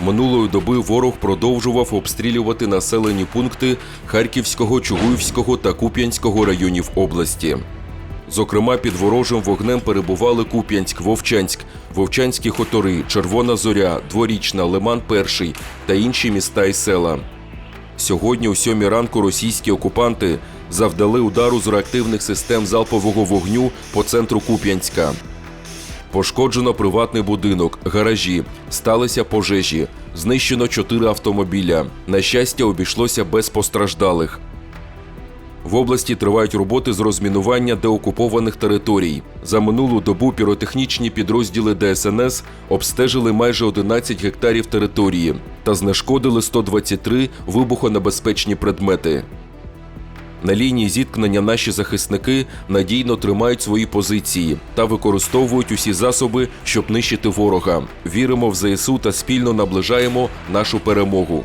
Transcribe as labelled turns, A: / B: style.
A: Минулої доби ворог продовжував обстрілювати населені пункти Харківського, Чугуївського та Куп'янського районів області. Зокрема, під ворожим вогнем перебували Куп'янськ, Вовчанськ, Вовчанські хутори, Червона Зоря, Дворічна, Лиман Перший та інші міста і села. Сьогодні, о сьомій ранку, російські окупанти завдали удару з реактивних систем залпового вогню по центру Куп'янська. Пошкоджено приватний будинок, гаражі, сталися пожежі, знищено чотири автомобіля. На щастя, обійшлося без постраждалих. В області тривають роботи з розмінування деокупованих територій. За минулу добу піротехнічні підрозділи ДСНС обстежили майже 11 гектарів території та знешкодили 123 вибухонебезпечні предмети. На лінії зіткнення наші захисники надійно тримають свої позиції та використовують усі засоби, щоб нищити ворога. Віримо в ЗСУ та спільно наближаємо нашу перемогу.